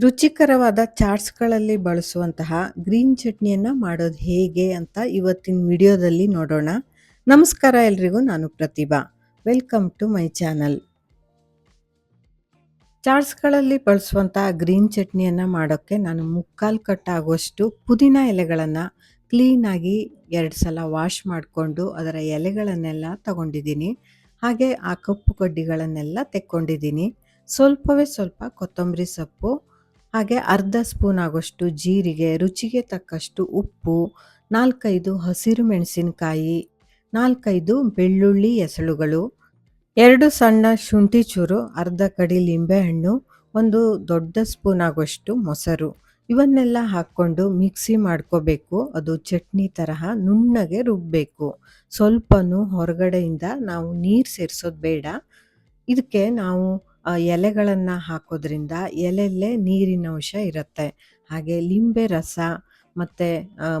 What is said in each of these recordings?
ರುಚಿಕರವಾದ ಚಾಟ್ಸ್ಗಳಲ್ಲಿ ಬಳಸುವಂತಹ ಗ್ರೀನ್ ಚಟ್ನಿಯನ್ನು ಮಾಡೋದು ಹೇಗೆ ಅಂತ ಇವತ್ತಿನ ವಿಡಿಯೋದಲ್ಲಿ ನೋಡೋಣ. ನಮಸ್ಕಾರ ಎಲ್ರಿಗೂ, ನಾನು Pratibha. Welcome to my channel. ಚಾಟ್ಸ್ಗಳಲ್ಲಿ ಬಳಸುವಂತಹ ಗ್ರೀನ್ ಚಟ್ನಿಯನ್ನು ಮಾಡೋಕ್ಕೆ ನಾನು ಮುಕ್ಕಾಲು ಕಟ್ ಆಗುವಷ್ಟು ಪುದೀನ ಎಲೆಗಳನ್ನು ಕ್ಲೀನಾಗಿ ಎರಡು ಸಲ ವಾಶ್ ಮಾಡಿಕೊಂಡು ಅದರ ಎಲೆಗಳನ್ನೆಲ್ಲ ತಗೊಂಡಿದ್ದೀನಿ. ಹಾಗೆ ಆ ಕಪ್ಪು ಕಡ್ಡಿಗಳನ್ನೆಲ್ಲ ತೆಕ್ಕೊಂಡಿದ್ದೀನಿ. ಸ್ವಲ್ಪವೇ ಸ್ವಲ್ಪ ಕೊತ್ತಂಬರಿ ಸೊಪ್ಪು ಹಾಗೆ ಅರ್ಧ ಸ್ಪೂನ್ ಆಗೋಷ್ಟು ಜೀರಿಗೆ, ರುಚಿಗೆ ತಕ್ಕಷ್ಟು ಉಪ್ಪು, ನಾಲ್ಕೈದು ಹಸಿರು ಮೆಣಸಿನಕಾಯಿ, ನಾಲ್ಕೈದು ಬೆಳ್ಳುಳ್ಳಿ ಎಸಳುಗಳು ಎರಡು ಸಣ್ಣ ಶುಂಠಿ ಚೂರು, ಅರ್ಧ ಕಡಿ ಲಿಂಬೆಹಣ್ಣು, ಒಂದು ದೊಡ್ಡ ಸ್ಪೂನ್ ಆಗೋಷ್ಟು ಮೊಸರು. ಇವನ್ನೆಲ್ಲ ಹಾಕ್ಕೊಂಡು ಮಿಕ್ಸಿ ಮಾಡ್ಕೋಬೇಕು. ಅದು ಚಟ್ನಿ ತರಹ ನುಣ್ಣಗೆ ರುಬ್ಬಬೇಕು ಸ್ವಲ್ಪನೂ ಹೊರಗಡೆಯಿಂದ ನಾವು ನೀರು ಸೇರಿಸೋದು ಬೇಡ. ಇದಕ್ಕೆ ನಾವು ಎಲೆಗಳನ್ನು ಹಾಕೋದ್ರಿಂದ ಎಲೆಯಲ್ಲೇ ನೀರಿನ ಅಂಶ ಇರುತ್ತೆ. ಹಾಗೆ ಲಿಂಬೆ ರಸ ಮತ್ತು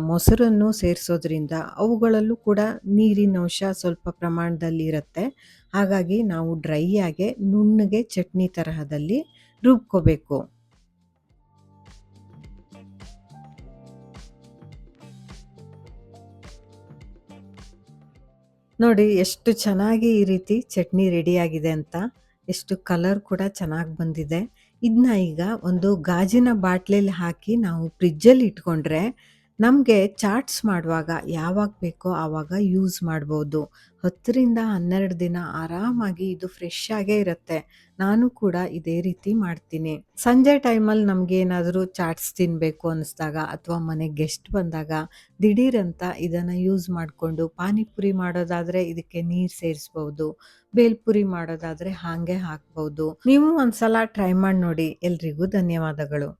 ಮೊಸರನ್ನು ಸೇರಿಸೋದ್ರಿಂದ ಅವುಗಳಲ್ಲೂ ಕೂಡ ನೀರಿನ ಅಂಶ ಸ್ವಲ್ಪ ಪ್ರಮಾಣದಲ್ಲಿ ಇರುತ್ತೆ. ಹಾಗಾಗಿ ನಾವು ಡ್ರೈ ಆಗಿ ನುಣ್ಣಗೆ ಚಟ್ನಿ ತರಹದಲ್ಲಿ ರುಬ್ಕೋಬೇಕು. ನೋಡಿ, ಎಷ್ಟು ಚೆನ್ನಾಗಿ ಈ ರೀತಿ ಚಟ್ನಿ ರೆಡಿಯಾಗಿದೆ ಅಂತ. ಎಷ್ಟು ಕಲರ್ ಕೂಡ ಚೆನ್ನಾಗಿ ಬಂದಿದೆ. ಇದನ್ನ ಈಗ ಒಂದು ಗಾಜಿನ ಬಾಟ್ಲಲ್ಲಿ ಹಾಕಿ ನಾವು ಫ್ರಿಜ್ಜಲ್ಲಿ ಇಟ್ಕೊಂಡ್ರೆ ನಮಗೆ ಚಾಟ್ಸ್ ಮಾಡುವಾಗ ಯಾವಾಗ ಬೇಕೋ ಆವಾಗ ಯೂಸ್ ಮಾಡ್ಬೋದು. ಹತ್ತರಿಂದ ಹನ್ನೆರಡು ದಿನ ಆರಾಮಾಗಿ ಇದು ಫ್ರೆಶ್ ಆಗೇ ಇರುತ್ತೆ. ನಾನು ಕೂಡ ಇದೇ ರೀತಿ ಮಾಡ್ತೀನಿ. ಸಂಜೆ ಟೈಮಲ್ಲಿ ನಮ್ಗೆ ಏನಾದರೂ ಚಾಟ್ಸ್ ತಿನ್ನಬೇಕು ಅನ್ನಿಸ್ದಾಗ ಅಥವಾ ಮನೆಗೆ ಗೆಸ್ಟ್ ಬಂದಾಗ ದಿಢೀರಂತ ಇದನ್ನು ಯೂಸ್ ಮಾಡಿಕೊಂಡು ಪಾನಿಪುರಿ ಮಾಡೋದಾದ್ರೆ ಇದಕ್ಕೆ ನೀರು ಸೇರಿಸ್ಬೋದು. ಬೇಲ್ಪುರಿ ಮಾಡೋದಾದ್ರೆ ಹಾಗೆ ಹಾಕ್ಬೋದು. ನೀವು ಒಂದ್ಸಲ ಟ್ರೈ ಮಾಡಿ ನೋಡಿ. ಎಲ್ರಿಗೂ ಧನ್ಯವಾದಗಳು.